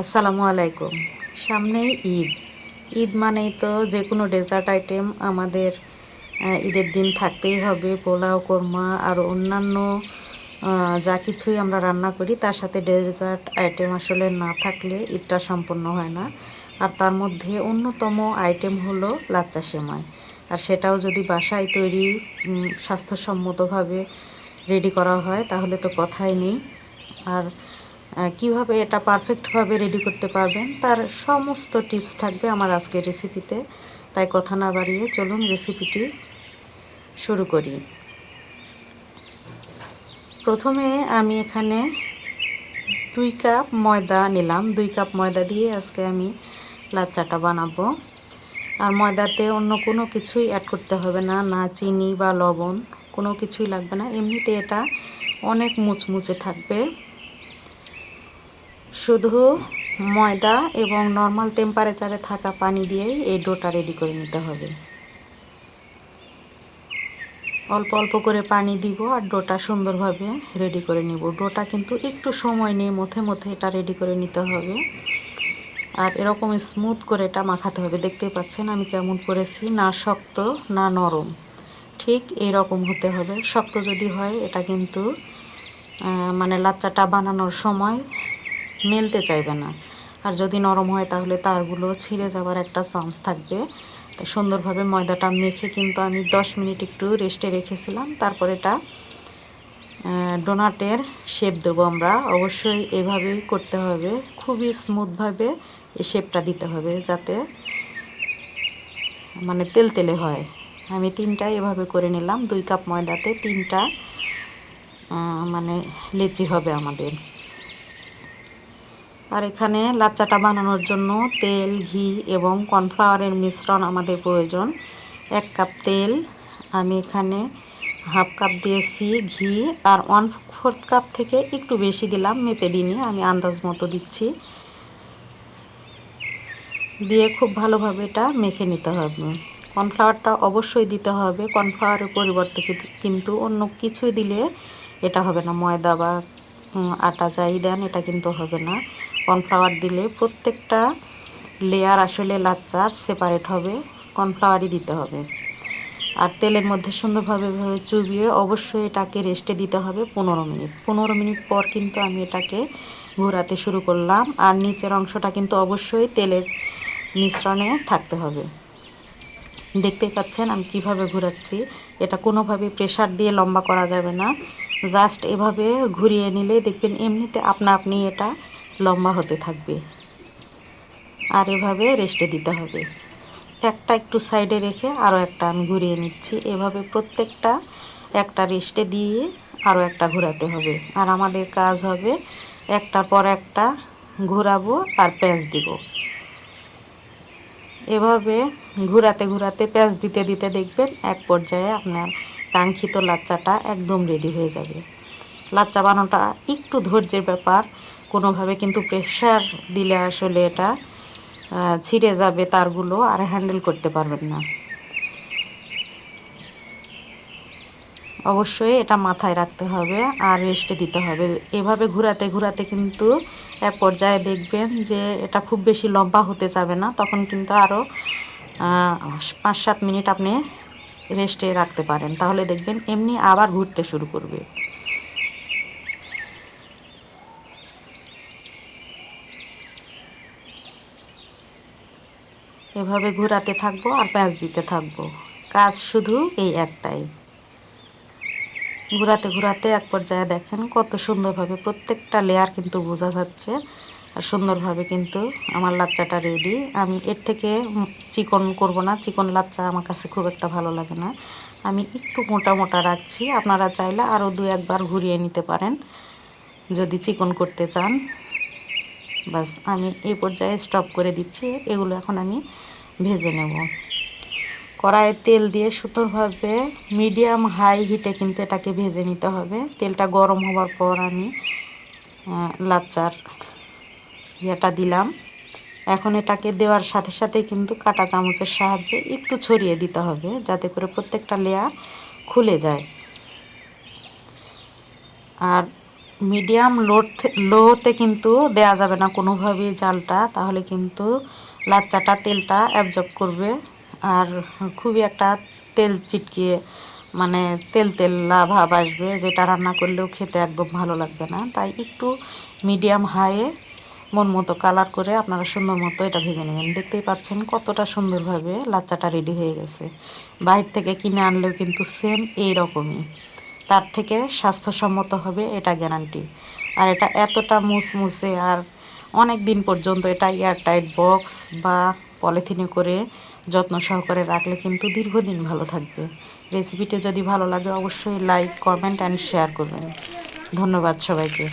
আসসালামু আলাইকুম। সামনেই ঈদ। ঈদ মানেই তো যে কোনো ডেজার্ট আইটেম আমাদের ঈদের দিন থাকতেই হবে। পোলাও, কোরমা আর অন্যান্য যা কিছুই আমরা রান্না করি, তার সাথে ডেজার্ট আইটেম আসলে না থাকলে ঈদটা সম্পন্ন হয় না। আর তার মধ্যে অন্যতম আইটেম হলো লাচ্চা সেমাই। আর সেটাও যদি বাসায় তৈরি স্বাস্থ্যসম্মতভাবে রেডি করা হয়, তাহলে তো কথাই নেই। আর কীভাবে এটা পারফেক্টভাবে রেডি করতে পারবেন, তার সমস্ত টিপস থাকবে আমার আজকের রেসিপিতে তাই কথা না বাড়িয়ে চলুন রেসিপিটি শুরু করি। প্রথমে আমি এখানে দুই কাপ ময়দা নিলাম। দুই কাপ ময়দা দিয়ে আজকে আমি লাচ্চাটা বানাবো। আর ময়দাতে অন্য কোনো কিছুই অ্যাড করতে হবে না না চিনি বা লবণ, কোনো কিছুই লাগবে না। এমনিতে এটা অনেক মুচমুচে থাকবে। শুধু ময়দা এবং নর্মাল টেম্পারেচারে থাকা পানি দিয়েই এই ডোটা রেডি করে নিতে হবে। অল্প অল্প করে পানি দিব আর ডোটা সুন্দরভাবে রেডি করে নিব। ডোটা কিন্তু একটু সময় নিয়ে মধ্যে মধ্যে এটা রেডি করে নিতে হবে। আর এরকম স্মুথ করে এটা মাখাতে হবে। দেখতেই পাচ্ছেন আমি কেমন করেছি, না শক্ত, না নরম। ঠিক এরকম হতে হবে। শক্ত যদি হয়, এটা কিন্তু মানে লাচ্চাটা বানানোর সময় মেলতে চাইবে না। আর যদি নরম হয় তাহলে তারগুলো ছিঁড়ে যাওয়ার একটা চান্স থাকবে। সুন্দরভাবে ময়দাটা মেখে কিন্তু আমি 10 মিনিট একটু রেস্টে রেখেছিলাম। তারপর এটা ডোনাটের শেপ দেবো আমরা। অবশ্যই এভাবেই করতে হবে। খুবই স্মুথভাবে এই শেপটা দিতে হবে যাতে মানে তেল তেলে হয়। আমি তিনটা এভাবে করে নিলাম। দুই কাপ ময়দাতে তিনটা মানে লেচি হবে আমাদের। আর এখানে লাচ্চাটা বানানোর জন্য তেল, ঘি এবং কর্নফ্লাওয়ারের মিশ্রণ আমাদের প্রয়োজন। এক কাপ তেল, আমি এখানে হাফ কাপ দিয়েছি ঘি আর ওয়ান ফোর্থ কাপ থেকে একটু বেশি দিলাম, মেপে দিইনি, আমি আন্দাজ মতো দিচ্ছি। দিয়ে খুব ভালোভাবে এটা মেখে নিতে হবে। কর্নফ্লাওয়ারটা অবশ্যই দিতে হবে, কর্নফ্লাওয়ারের পরিবর্তে কিন্তু অন্য কিছুই দিলে এটা হবে না, ময়দা বা আটা যাই দেন, এটা কিন্তু হবে না। কর্নফ্লাওয়ার দিলে প্রত্যেকটা লেয়ার আসলে লাচ্চার সেপারেট হবে, কর্নফ্লাওয়ারই দিতে হবে। আর তেলের মধ্যে সুন্দরভাবে চুবিয়ে অবশ্যই এটাকে রেস্টে দিতে হবে পনেরো মিনিট। পনেরো মিনিট পর কিন্তু আমি এটাকে ঘোরাতে শুরু করলাম। আর নিচের অংশটা কিন্তু অবশ্যই তেলের মিশ্রণে থাকতে হবে। দেখতে পাচ্ছেন আমি কীভাবে ঘোরাচ্ছি। এটা কোনোভাবে প্রেশার দিয়ে লম্বা করা যাবে না। জাস্ট এভাবে ঘুরিয়ে নিলে দেখবেন এমনিতে আপনা আপনি এটা লম্বা হতে থাকবে। আর এভাবে রেস্টে দিতে হবে। একটা একটু সাইডে রেখে আরও একটা আমি ঘুরিয়ে নিচ্ছি। এভাবে প্রত্যেকটা একটা রেস্টে দিয়ে আরও একটা ঘোরাতে হবে। আর আমাদের কাজ হবে একটার পর একটা ঘোরাবো আর প্যাঁচ দিব। এভাবে ঘুরাতে ঘুরাতে প্যাঁচ দিতে দিতে দেখবেন এক পর্যায়ে আপনার কাঙ্ক্ষিত লাচ্চাটা একদম রেডি হয়ে যাবে। লাচ্চা বানানোটা একটু ধৈর্যের ব্যাপার। কোনোভাবে কিন্তু প্রেশার দিলে আসলে এটা ছিঁড়ে যাবে তারগুলো আর হ্যান্ডেল করতে পারবেন না। অবশ্যই এটা মাথায় রাখতে হবে আর রেস্টে দিতে হবে। এভাবে ঘুরাতে ঘুরাতে কিন্তু এক পর্যায়ে দেখবেন যে এটা খুব বেশি লম্বা হতে যাবে না, তখন কিন্তু আরও পাঁচ সাত মিনিট আপনি রেস্টে রাখতে পারেন। তাহলে দেখবেন এমনি আবার ঘুরতে শুরু করবে। এভাবে ঘোরাতে থাকব আর প্যাঁচ দিতে থাকব। কাজ শুধু এই একটাই। ঘোরাতে ঘোরাতে এক পর্যায়ে দেখেন কত সুন্দরভাবে প্রত্যেকটা লেয়ার কিন্তু বোঝা যাচ্ছে। আর সুন্দরভাবে কিন্তু আমার লাচ্চাটা রেডি আমি এর থেকে চিকন করব না, চিকন লাচ্চা আমার কাছে খুব একটা ভালো লাগে না। আমি একটু মোটা মোটা রাখছি, আপনারা চাইলে আরও দু একবার ঘুরিয়ে নিতে পারেন। যদি চিকন করতে চান। বাস আমি এই পর্যায়ে স্টপ করে দিচ্ছি। এগুলো এখন আমি ভেজে নেব। কড়াইয়ে তেল দিয়ে সুতোরভাবে মিডিয়াম হাই হিটে কিন্তু এটাকে ভেজে নিতে হবে। তেলটা গরম হওয়ার পর আমি লাচ্চার ইয়েটা দিলাম। এখন এটাকে দেওয়ার সাথে সাথে কিন্তু কাটা চামচের সাহায্যে একটু ছড়িয়ে দিতে হবে, যাতে করে প্রত্যেকটা লেয়ার খুলে যায়। আর মিডিয়াম লো লোতে কিন্তু দেয়া যাবে না। কোনোভাবেই জালটা, তাহলে কিন্তু লাচ্চাটা, তেলটা অ্যাবজর্ব করবে। আর খুবই একটা তেল চিটকিয়ে মানে তেল তেল ভাব আসবে। যেটা রান্না করলেও খেতে একদম ভালো লাগবে না। তাই একটু মিডিয়াম হাইয়ে মন মতো কালার করে আপনারা সুন্দর মতো এটা ভেজে নেবেন। দেখতেই পাচ্ছেন কতটা সুন্দরভাবে লাচ্চাটা রেডি হয়ে গেছে। বাইর থেকে কিনে আনলেও কিন্তু সেম এই রকমই তার থেকে স্বাস্থ্যসম্মত হবে, এটা গ্যারান্টি আর এটা এতটা মুসমুসে আর অনেক দিন পর্যন্ত এটা এয়ারটাইট বক্স বা পলিথিনে করে যত্ন সহকারে রাখলে কিন্তু দীর্ঘদিন ভালো থাকবে। রেসিপিটা যদি ভালো লাগে, অবশ্যই লাইক কমেন্ট অ্যান্ড শেয়ার করবেন। ধন্যবাদ সবাইকে।